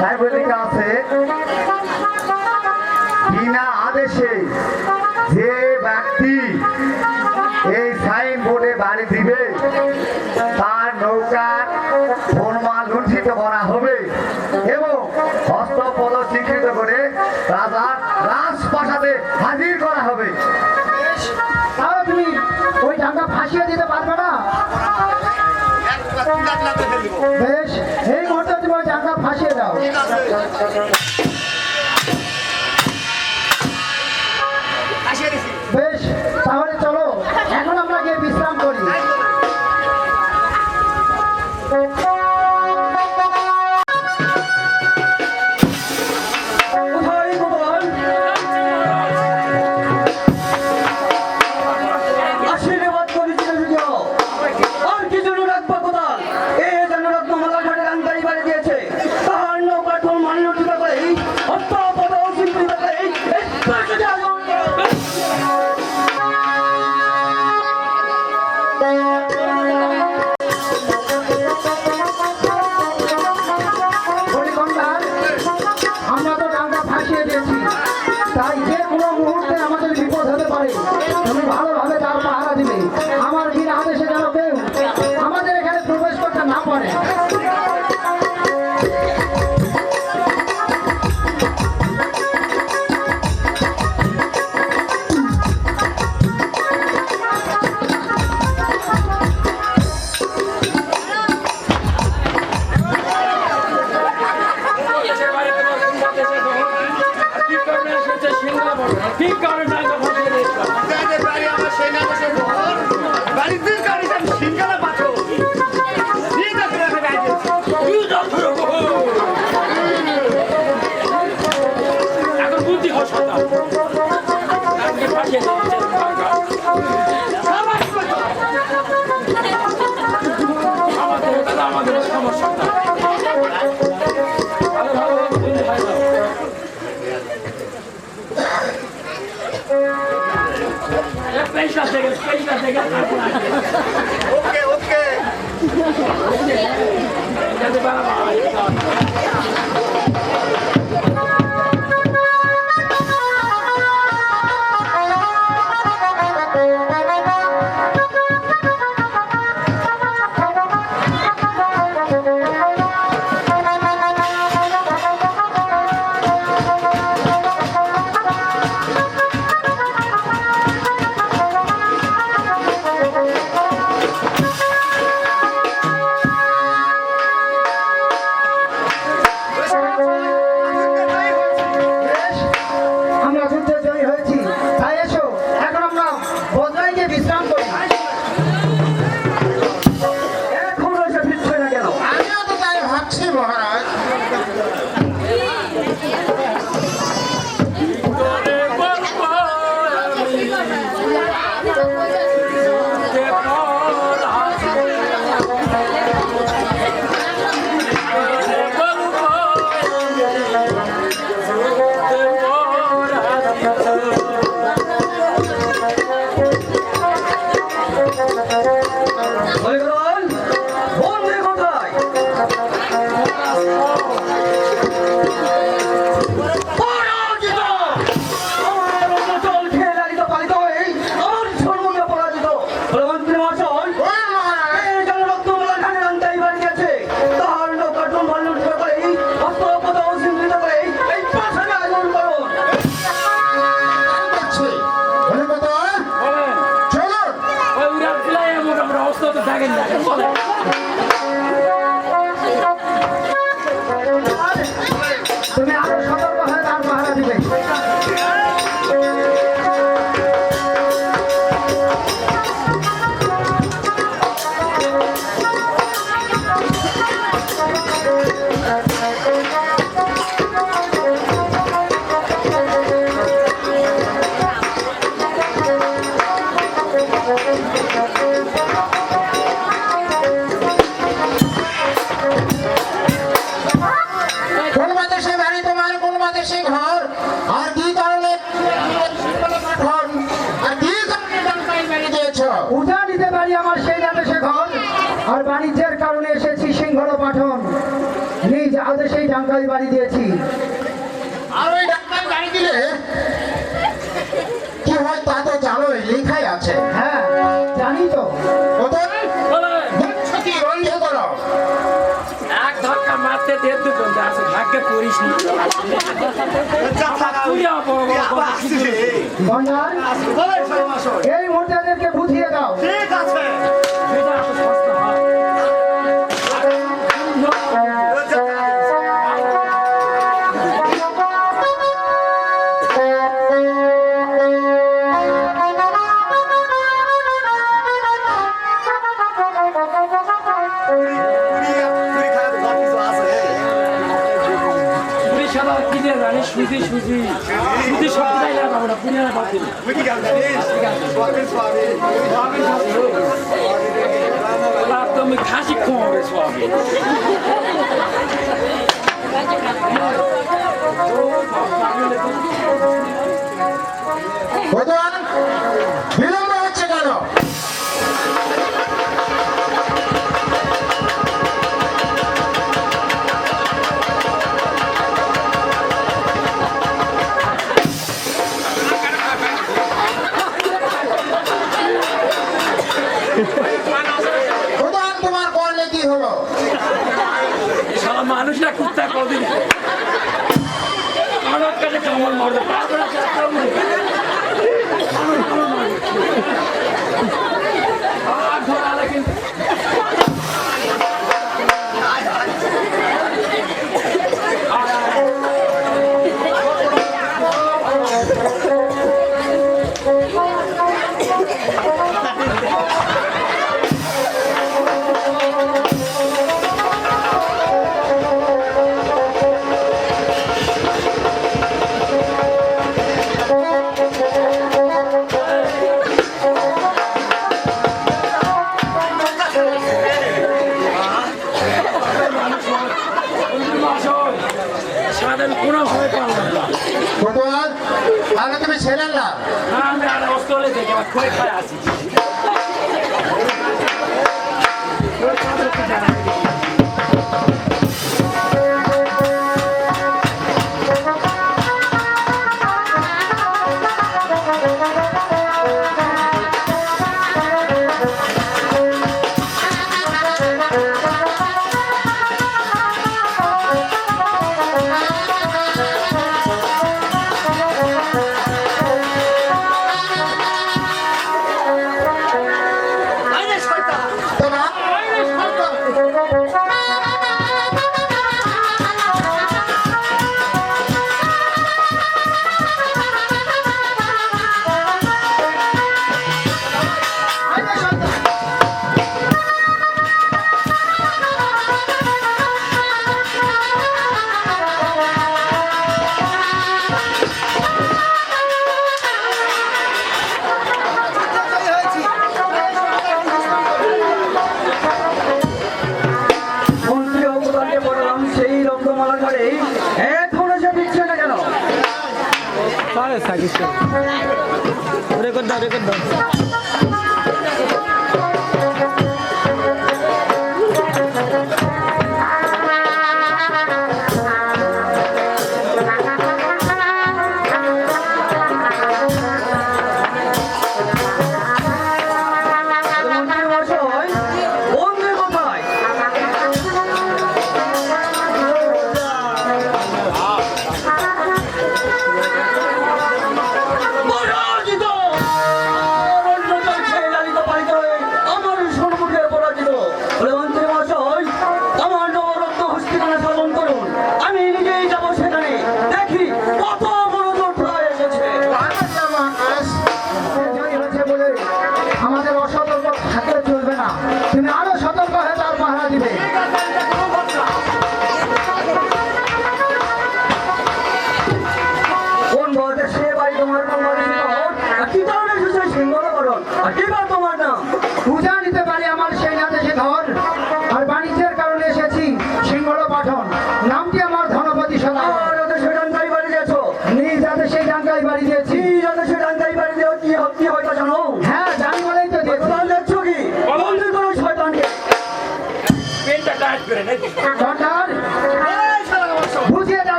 Diabetic বিনা আদেশে যে ব্যক্তি এই সাইন বাড়ি দিবে, তার নৌকার ফোনমা লুণ্ঠিত করা হবে এবং হস্তপদ স্বীকৃত করে রাজার রাজপ্রাসাদে হাজির করা হবে। বেশ এই ঘণ্টা Keep going. তেইশটা সেকেন্ড তেইশটা সেকেন্ড ওকে ওকে উঠা নিতে পারি আমার সেই আদেশে ঘর আর বাণিজ্যের কারণে এসেছি সিংহল পাঠন। নিজ আদেশেই ডাঙ্কাই বাড়ি দিয়েছি। আর ওই ডাঙ্কাই বাড়ি দিলে কি হয় তা তো জানোই লেখাই আছে। পরীক্ষা করিস না। এই মোটাদেরকে स्वागत स्वामी स्वागत स्वामी 다시 공항에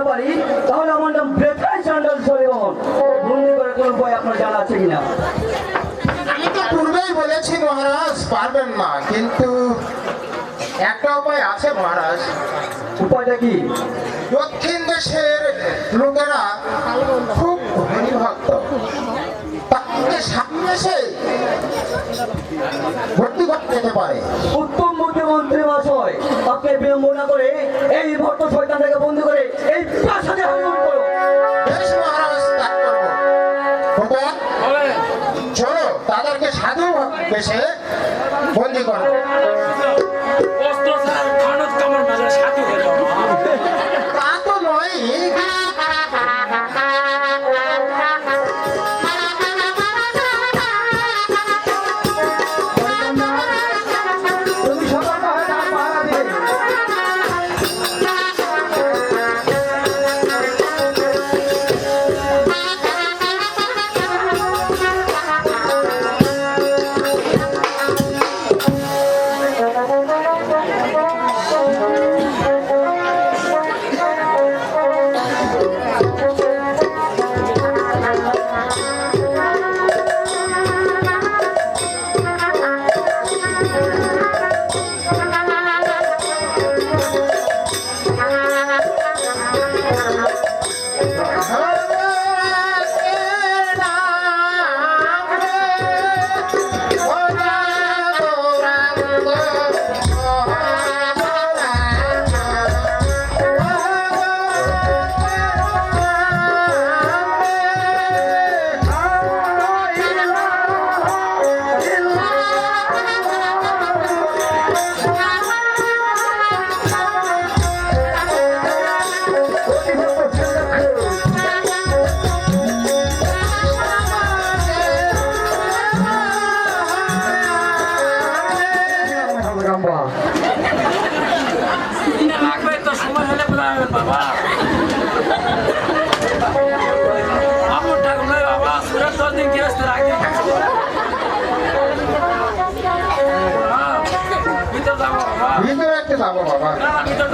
করতে পারি তাহলে আমার নাম বেতাই স্যান্ডাল সলিমন। বন্দি করে কোনো উপায় আপনার জানা আছে কিনা? আমি তো পূর্বেই বলেছি মহারাজ পারবেন না কিন্তু একটা উপায় আছে মহারাজ। উপায়টা কি? দক্ষিণ দেশের লোকেরা খুব ভক্ত। সামনে এসে ভর্তি করতে পারে। উত্তম মুখ্যমন্ত্রী মহাশয় আপনি বিড়ম্বনা করে এই ভট্ট শয়তানটাকে বন্দি করে এই প্রাসাদে হামল করো। চলো তাদেরকে সাধু বেশে করো।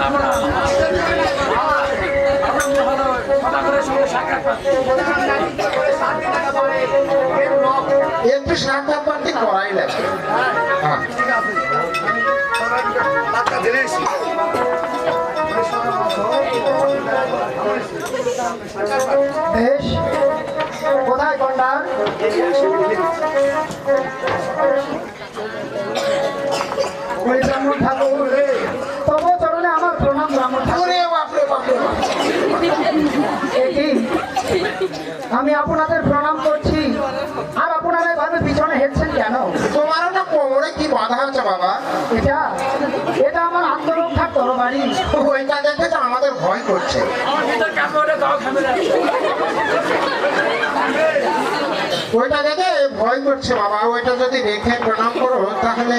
আমরা একটু সাক্ষাৎ পাতি করাই লাগবে হ্যাঁ। বেশ। কোথায় কন্ডার আমি আপনাদের প্রণাম করছি। আর আপনারা এভাবে পিছনে হেঁটছেন কেন? তোমার না কোমরে কি বাধা আছে বাবা? এটা এটা আমার আত্মরক্ষার তরবারি। ওইটা দেখে তো আমাদের ভয় করছে। ওইটা দেখে ভয় করছে বাবা। ওইটা যদি রেখে প্রণাম করো তাহলে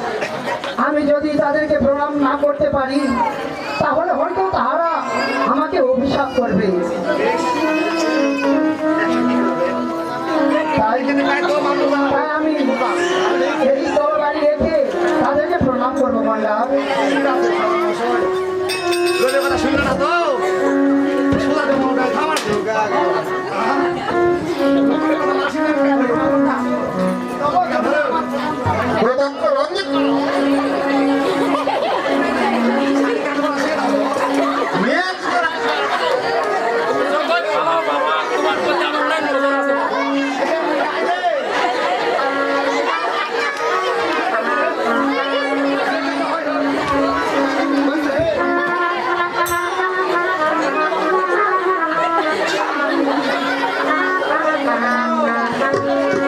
আমি যদি তাদেরকে প্রণাম না করতে পারি, তাহলে হয়তো তারা আমাকে অভিশাপ করবে। আমি এই তরবারি রেখে তাদেরকে প্রণাম করব প্রণাম রঞ্জিত দেখি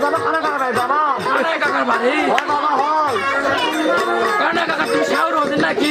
কানে কাকার বাড়ি কানা কাকা তুমি শাহর হতেন নাকি?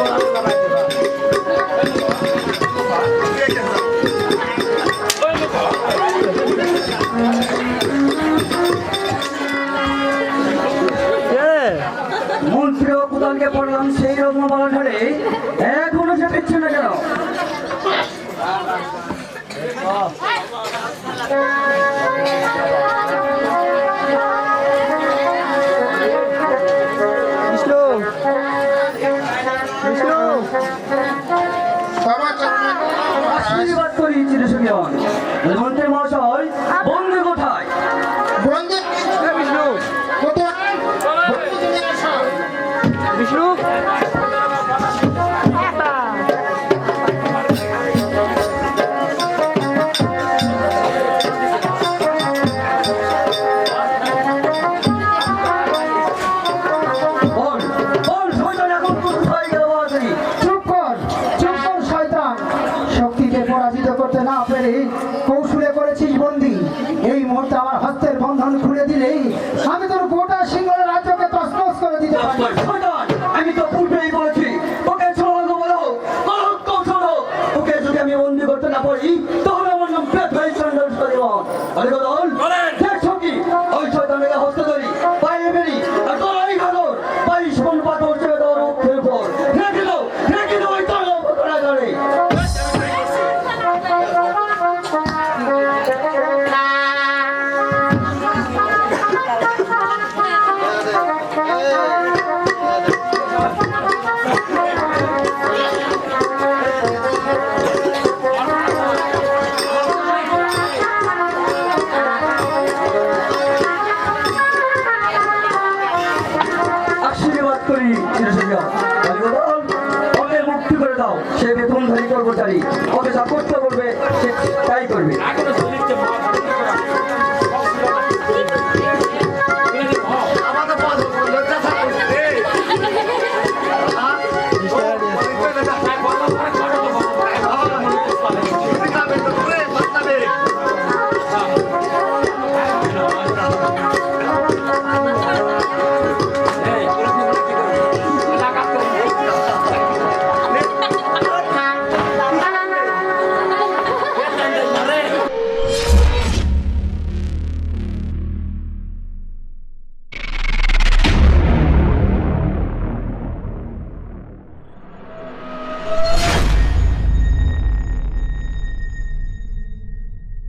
বার করে কিন্তু 後ろ